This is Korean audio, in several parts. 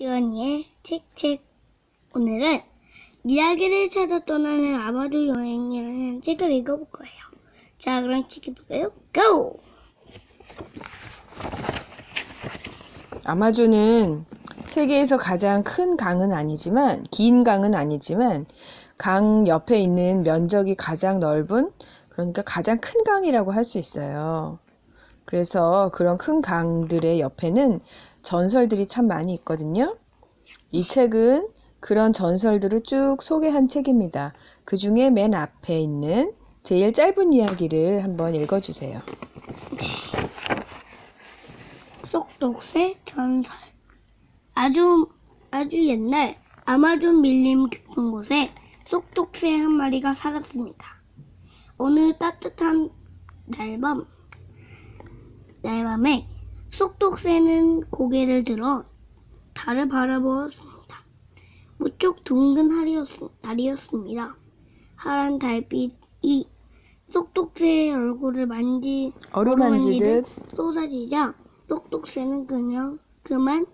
지원이의 책책 오늘은 이야기를 찾아 떠나는 아마도 여행이라는 책을 읽어볼 거예요. 자 그럼 책 읽어볼까요? 고! 아마존은 세계에서 가장 큰 강은 아니지만 긴 강은 아니지만 강 옆에 있는 면적이 가장 넓은 그러니까 가장 큰 강이라고 할 수 있어요. 그래서 그런 큰 강들의 옆에는 전설들이 참 많이 있거든요. 이 책은 그런 전설들을 쭉 소개한 책입니다. 그 중에 맨 앞에 있는 제일 짧은 이야기를 한번 읽어주세요. 쏙독새 전설 아주 아주 옛날 아마존 밀림 깊은 곳에 쏙독새 한 마리가 살았습니다. 어느 따뜻한 날밤 날밤에 쏙독새는 고개를 들어 달을 바라보았습니다. 무척 둥근 하리였- 달이었 습니다. 하얀 달빛이 쏙독새의 얼굴을 만지 어루만지듯 쏟아지자 똑똑새는 그냥 그만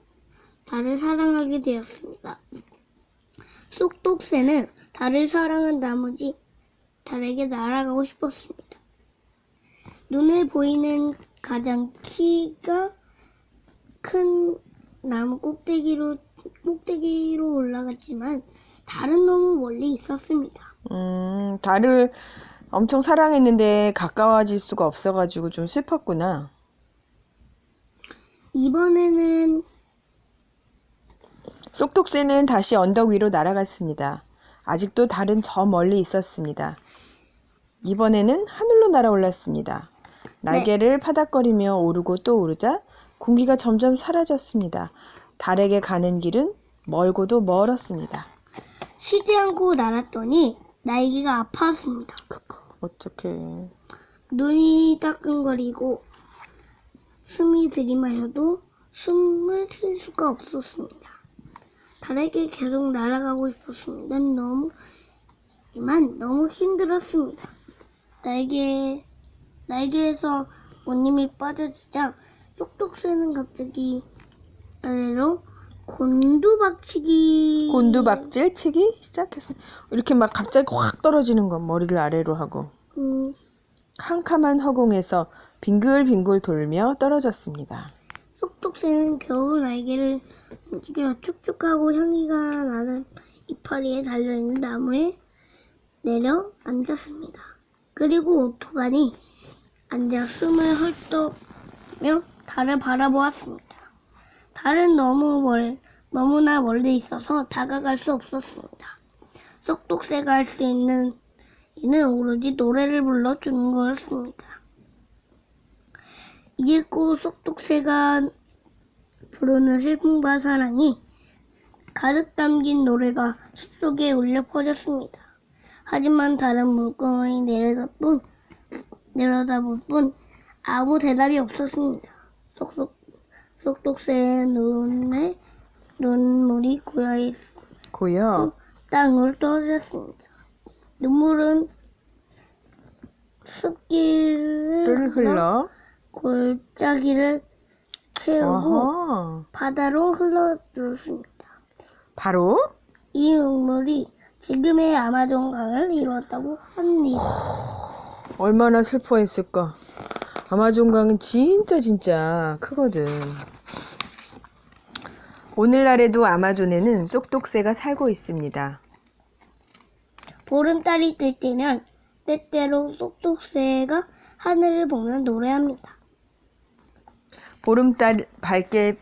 달을 사랑하게 되었습니다. 쏙똑새는 달을 사랑한 나머지 달에게 날아가고 싶었습니다. 눈에 보이는 가장 키가 큰 나무 꼭대기로 꼭대기로 올라갔지만 달은 너무 멀리 있었습니다. 음, 달을 엄청 사랑했는데 가까워질 수가 없어가지고 좀 슬펐구나. 이번에는 쏙독새는 다시 언덕 위로 날아갔습니다. 아직도 달은 저 멀리 있었습니다. 이번에는 하늘로 날아올랐습니다. 날개를 파닥거리며 오르고 또 오르자 공기가 점점 사라졌습니다. 달에게 가는 길은 멀고도 멀었습니다. 쉬지 않고 날았더니 날개가 아팠습니다. 크크, 어떡해. 눈이 따끔거리고 숨이 들이마셔도 숨을 쉴 수가 없었습니다. 달에게 계속 날아가고 싶었습니다. 너무 만 너무 힘들었습니다. 날개 날개에서 옷님이 빠져지자 똑똑새는 갑자기 아래로 곤두박치기 곤두박질 치기 시작했습니다. 이렇게 막 갑자기 확 떨어지는 건 머리를 아래로 하고 음, 캄캄한 허공에서 빙글빙글 돌며 떨어졌습니다. 속독새는 겨우 날개를 움직여 축축하고 향기가 나는 이파리에 달려있는 나무에 내려 앉았습니다. 그리고 오토간이 앉아 숨을 헐떡며 달을 바라보았습니다. 달은 너무 멀, 너무나 멀리 있어서 다가갈 수 없었습니다. 속독새가 할 수 있는 이는 오로지 노래를 불러주는 거였습니다. 이윽고 속독새가 부르는 슬픔과 사랑이 가득 담긴 노래가 숲속에 울려 퍼졌습니다. 하지만 다른 물건이 내려다뿐 내려다볼 뿐 아무 대답이 없었습니다. 속속 속독새의 눈에 눈물이 고여 있 고요. 땅으로 떨어졌습니다. 눈물은 숲길을 를 흘러. 골짜기를 채우고 어허. 바다로 흘러들었습니다. 바로 이 눈물이 지금의 아마존 강을 이루었다고 합니다. 얼마나 슬퍼했을까. 아마존 강은 진짜 진짜 크거든. 오늘날에도 아마존에는 쏙독새가 살고 있습니다. 보름달이 뜰 때면 때때로 쏙쏙새가 하늘을 보며 노래합니다. 보름달 밝게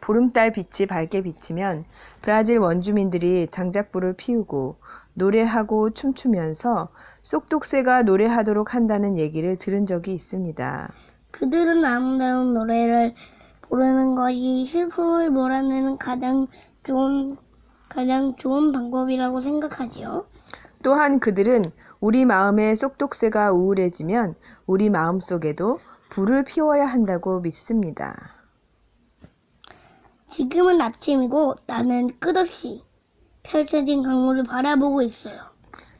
보름달 빛이 밝게 비치면 브라질 원주민들이 장작불을 피우고 노래하고 춤추면서 쏙독새가 노래하도록 한다는 얘기를 들은 적이 있습니다. 그들은 아름다운 노래를 부르는 것이 슬픔을 몰아내는 가장 좋은 가장 좋은 방법이라고 생각하지요. 또한 그들은 우리 마음에 쏙독새가 우울해지면 우리 마음 속에도 불을 피워야 한다고 믿습니다. 지금은 아침이고 나는 끝없이 펼쳐진 강물을 바라보고 있어요.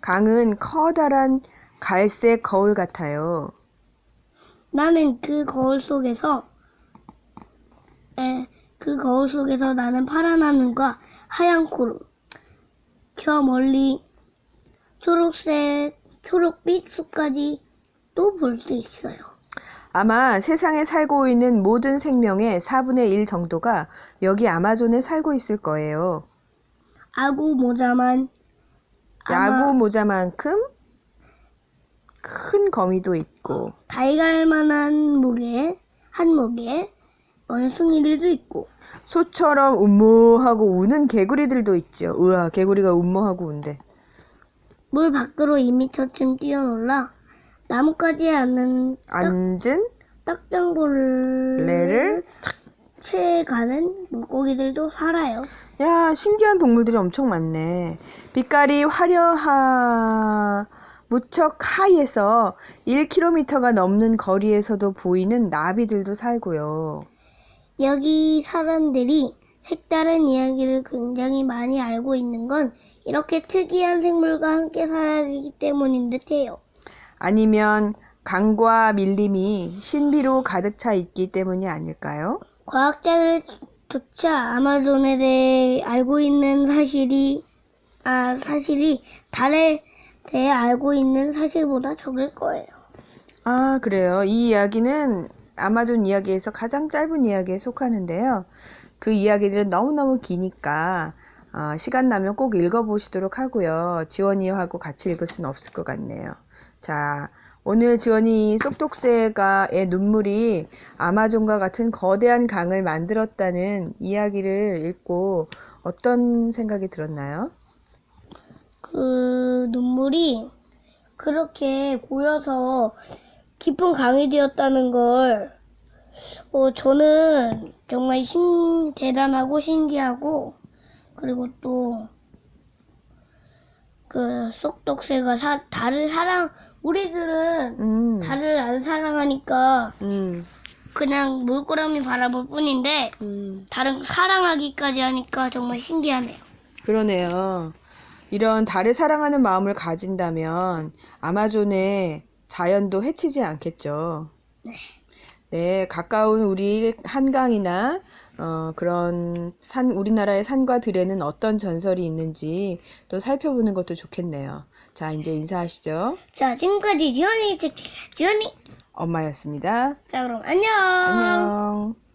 강은 커다란 갈색 거울 같아요. 나는 그 거울 속에서 에, 그 거울 속에서 나는 파란 하늘과 하얀 구름, 저 멀리 초록색, 초록빛 숲까지 또 볼 수 있어요. 아마 세상에 살고 있는 모든 생명의 4분의 1 정도가 여기 아마존에 살고 있을 거예요. 아구 모자만 야구 모자만큼 큰 거미도 있고 달걀 만한 목에 한 목에 원숭이들도 있고 소처럼 음모하고 우는 개구리들도 있죠. 우와, 개구리가 음모하고 운대. 물 밖으로 2미터쯤 뛰어놀라 나뭇가지에 앉는 앉은 딱정벌레를 레 를채 가는 물고기들도 살아요. 야, 신기한 동물들이 엄청 많네. 빛깔이 화려하 무척 하이에서 1km가 넘는 거리에서도 보이는 나비들도 살고요. 여기 사람들이 색다른 이야기를 굉장히 많이 알고 있는 건 이렇게 특이한 생물과 함께 살아가기 때문인 듯해요. 아니면 강과 밀림이 신비로 가득 차 있기 때문이 아닐까요? 과학자들 조차 아마존에 대해 알고 있는 사실이 아 사실이 달에 대해 알고 있는 사실보다 적을 거예요. 아, 그래요. 이 이야기는 아마존 이야기에서 가장 짧은 이야기에 속하는데요. 그 이야기들은 너무너무 기니까 어, 시간 나면 꼭 읽어보시도록 하고요. 지원이하고 같이 읽을 수는 없을 것 같네요. 자, 오늘 지원이 쏙독새가의 눈물이 아마존과 같은 거대한 강을 만들었다는 이야기를 읽고 어떤 생각이 들었나요? 그 눈물이 그렇게 고여서 깊은 강이 되었다는 걸 어, 저는 정말 신 대단하고 신기하고 그리고 또 그 쏙독새가 사, 달을 사랑 우리들은 음, 달을 안 사랑하니까 음, 그냥 물고라미 바라볼 뿐인데 음. 달은 사랑하기까지 하니까 정말 신기하네요. 그러네요. 이런 달을 사랑하는 마음을 가진다면 아마존의 자연도 해치지 않겠죠. 네, 가까운 우리 한강이나 어, 그런 산, 우리나라의 산과 들에는 어떤 전설이 있는지 또 살펴보는 것도 좋겠네요. 자, 이제 인사하시죠. 자 지금까지 지원이 지원이 엄마였습니다. 자 그럼 안녕. 안녕.